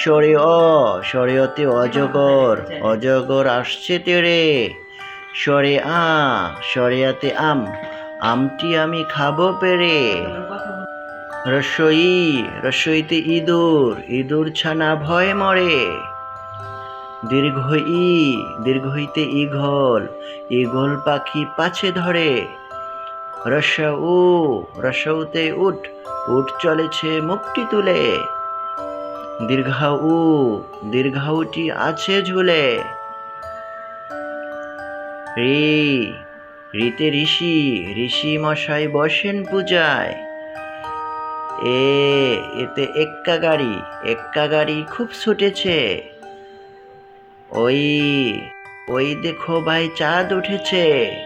সরে অ অজগর অজগর আসছে তেরে। সরে, আ সরেয়াতে আম, আমটি আমি খাব পেরে। রসই, রসইতে ইঁদুর ইঁদুর ছানা ভয় মরে। দীর্ঘ ই দীর্ঘইতে ইঘল ইঘল পাখি পাছে ধরে। রস উ রসউতে উঠ উঠ চলেছে মুক্তি তুলে। দীর্ঘা উ দীর্ঘাউটি আছে ঝুলে। রি, রিতে ঋষি ঋষি মশাই বসেন পূজায়। এ, এতে এক্কা গাড়ি এক্কা গাড়ি খুব ছুটেছে। ওই ওই দেখো ভাই চাঁদ উঠেছে।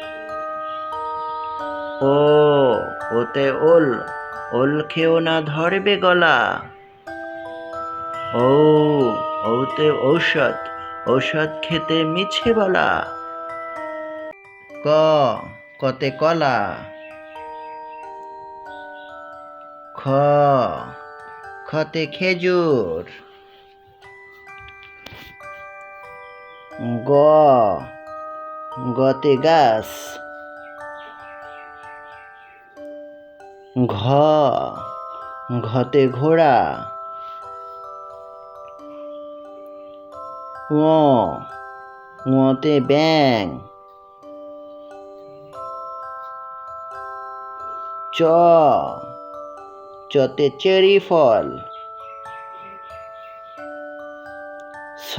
ও, ওতে ওল ওল খেও না ধরবে গলা। ও, ওতে ঔষধ ঔষধ খেতে মিছে বলা। ক, কতে কলা। খ, খতে খেজুর। গ, গতে গাছ। ঘ, ঘতে ঘোড়া। ঙ ঙতে ব্যাং চ। চতে চেরি ফল। ছ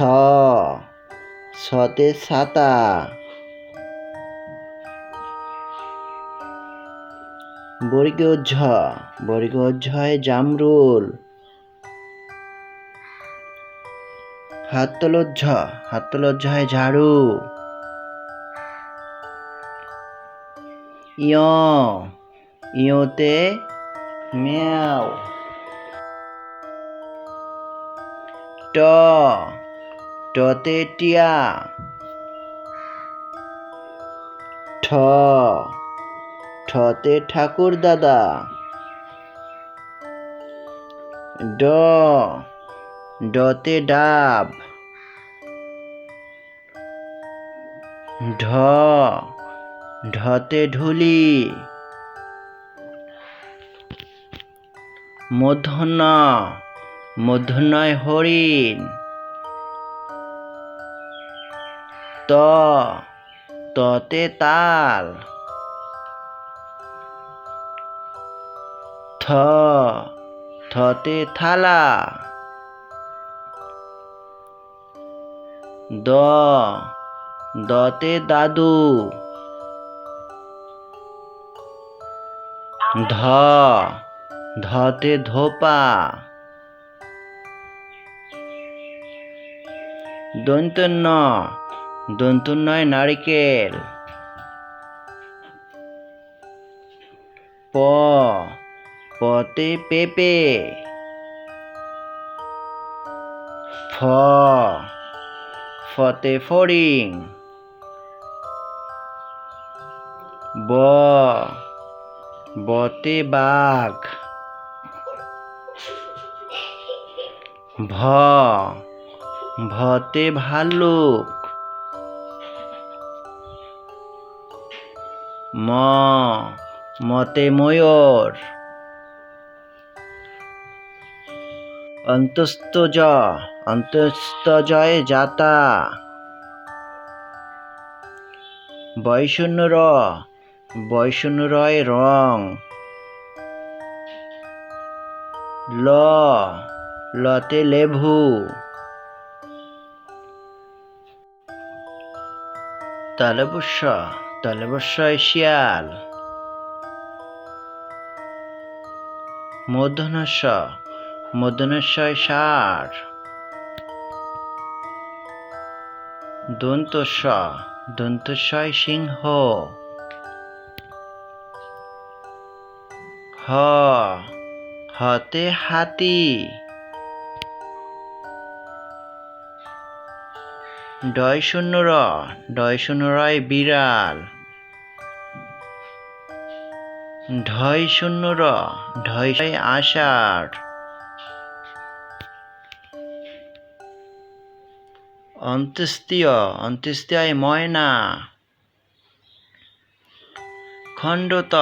ছতে ছাতা বর্গ ঝ। বর্গ ঝয় জামরুল। হাত তলো ঝ হাত তলো ঝয় ঝাড়ু। ইয়, ইয়তে ম্যাও। ট, টতে টিয়া। ঠ, ঠতে ঠাকুর দাদা। ড, ডতে ডাব। ঢ ঢতে ঢুলি। মূর্ধন্য মূর্ধন্যয় হরিণ। ত ততে তাল। থ থতে থালা। দ দতে দাদু। ধ ধতে ধোপা। দন্তন্য দন্তন্যয় নারিকেল। প পতে পেঁপে। ফ ফতে ফড়িং। ব। বতে বাঘ। ভ। ভতে ভাল্লুক ম। মতে ময়ূর। অন্তস্থ জ। অন্তস্থ জয়ে যাতা। বৈষণ্য র। বৈষণ্য রয় রং। ল, লতে লেবু। তালবস্য তালবস্যয় শিয়াল। মূর্ধনস্য মূর্ধনস্যয় ষাঁড়। দন্তস্য দন্তস্যয় সিংহ। হ, হতে হাতি। ডয় শূন্য র, ডয় শূন্য রয় বিড়াল। ঢয় শূন্য র, ঢয় আষাঢ়। অন্ত্যেষ্টিয় অন্ত্যেষ্টিয়ায় ময়না। খণ্ডত,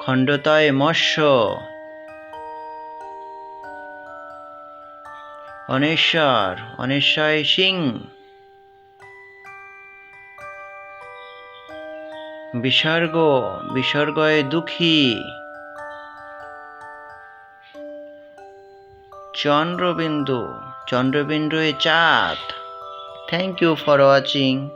খণ্ডতয় মৎস্য অনেশ্বর, অনেশ্বয় সিং। বিসর্গ, বিসর্গয় দুঃখী। চন্দ্রবিন্দু, চন্দ্রবিন্দুয় চাঁদ। Thank you for watching